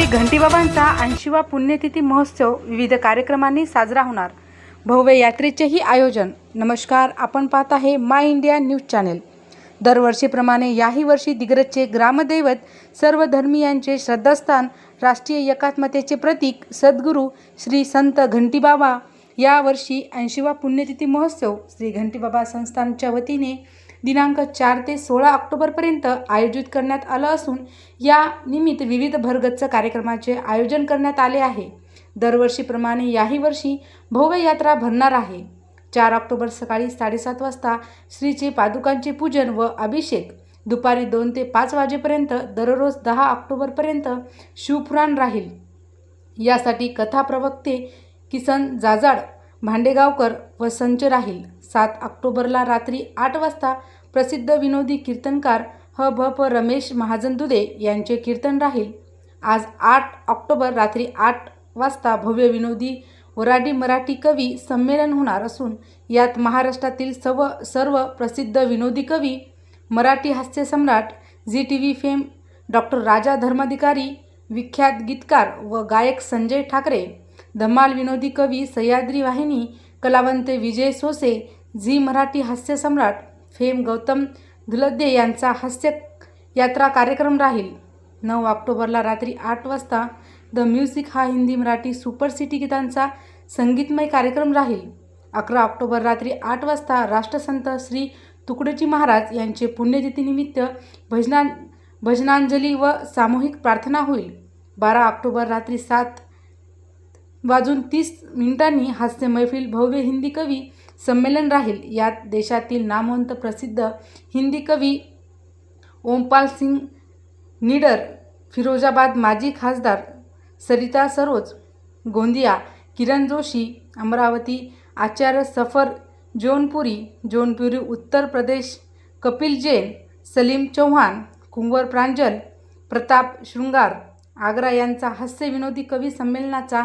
श्री घंटीबाबांचा ऐंशीवा पुण्यतिथी महोत्सव विविध कार्यक्रमांनी साजरा होणार. भव्य यात्रेचेही आयोजन. नमस्कार आपण पाहत आहे माय इंडिया न्यूज चॅनेल. दरवर्षीप्रमाणे याही वर्षी दिग्रजचे ग्रामदैवत सर्व धर्मीयांचे श्रद्धास्थान राष्ट्रीय एकात्मतेचे प्रतीक सद्गुरू श्री संत घंटीबाबा यावर्षी ऐंशीवा पुण्यतिथी महोत्सव श्री घंटीबाबा संस्थानच्या वतीने दिनांक चार ते सोळा ऑक्टोबरपर्यंत आयोजित करण्यात आलं असून या निमित्त विविध भरगच्च कार्यक्रमाचे आयोजन करण्यात आले आहे. दरवर्षीप्रमाणे याही वर्षी भव्य यात्रा भरणार आहे. चार ऑक्टोबर सकाळी साडेसात वाजता श्रीचे पादुकांचे पूजन व अभिषेक. दुपारी दोन ते पाच वाजेपर्यंत दररोज दहा ऑक्टोबरपर्यंत शिवपुराण राहील. यासाठी कथा प्रवक्ते किसन जाजाड भांडेगावकर व संच राहील. सात ऑक्टोबरला रात्री आठ वाजता प्रसिद्ध विनोदी कीर्तनकार ह भ प रमेश महाजन दुदे यांचे कीर्तन राहील. आज आठ ऑक्टोबर रात्री आठ वाजता भव्य विनोदी वराडी मराठी कवी संमेलन होणार असून यात महाराष्ट्रातील सर्व सर्व प्रसिद्ध विनोदी कवी मराठी हास्य सम्राट Zee T V fame doctor Raja Dharmadhikari विख्यात गीतकार व गायक संजय ठाकरे धमाल विनोदी कवी सह्याद्री वाहिनी कलावंत विजय सोसे झी मराठी हास्य सम्राट फेम गौतम धुलद्दे यांचा हास्य यात्रा कार्यक्रम राहील. नऊ ऑक्टोबरला रात्री आठ वाजता द म्युझिक हा हिंदी मराठी सुपर सिटी गीतांचा संगीतमय कार्यक्रम राहील. अकरा ऑक्टोबर रात्री आठ वाजता राष्ट्रसंत श्री तुकडोजी महाराज यांचे पुण्यतिथीनिमित्त भजना भजनांजली व सामूहिक प्रार्थना होईल. बारा ऑक्टोबर रात्री सात वाजून तीस मिनिटांनी हास्य मैफिल भव्य हिंदी कवी संमेलन राहील. यात देशातील नामवंत प्रसिद्ध हिंदी कवी ओमपाल सिंग निडर फिरोजाबाद माजी खासदार सरिता सरोज गोंदिया किरण जोशी अमरावती आचार्य सफर जोनपुरी जोनपुरी उत्तर प्रदेश कपिल जैन सलीम चौहान कुंवर प्रांजल प्रताप शृंगार. आग्रा यांचा हास्य विनोदी कवी संमेलनाचा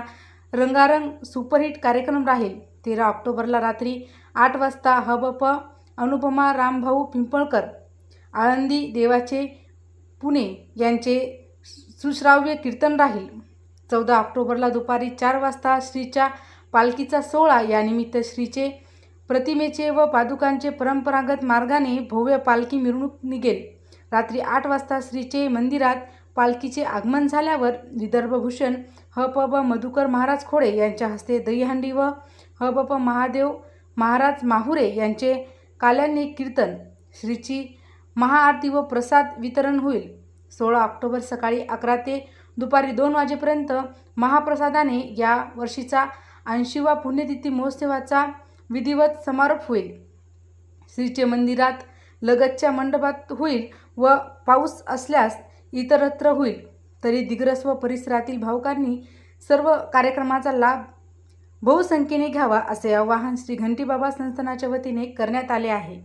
रंगारंग सुपरहिट कार्यक्रम राहील. तेरा ऑक्टोबरला रात्री आठ वाजता हबप अनुपमा रामभाऊ पिंपळकर आळंदी देवाचे पुणे यांचे सुश्राव्य कीर्तन राहील. चौदा ऑक्टोबरला दुपारी चार वाजता श्रीच्या पालखीचा सोहळा. यानिमित्त श्रीचे प्रतिमेचे व पादुकांचे परंपरागत मार्गाने भव्य पालखी मिरवणूक निघेल. रात्री आठ वाजता श्रीचे मंदिरात पालखीचे आगमन झाल्यावर विदर्भभूषण ह प ब मधुकर महाराज खोडे यांच्या हस्ते दहीहंडी व ह प प महादेव महाराज माहुरे यांचे काल्याने कीर्तन श्रीची महाआरती व प्रसाद वितरण होईल. सोळा ऑक्टोबर सकाळी अकरा ते दुपारी दोन वाजेपर्यंत महाप्रसादाने या वर्षीचा ऐंशीवा पुण्यतिथी महोत्सवाचा विधिवत समारोप होईल. श्रीचे मंदिरात लगतच्या मंडपात होईल व पाऊस असल्यास इतरत्र होईल. तरी दिग्रस व परिसरातील भावकांनी सर्व कार्यक्रमाचा लाभ बहुसंख्येने घ्यावा असे आवाहन श्री घंटीबाबा संस्थानाच्या वतीने करण्यात आले आहे.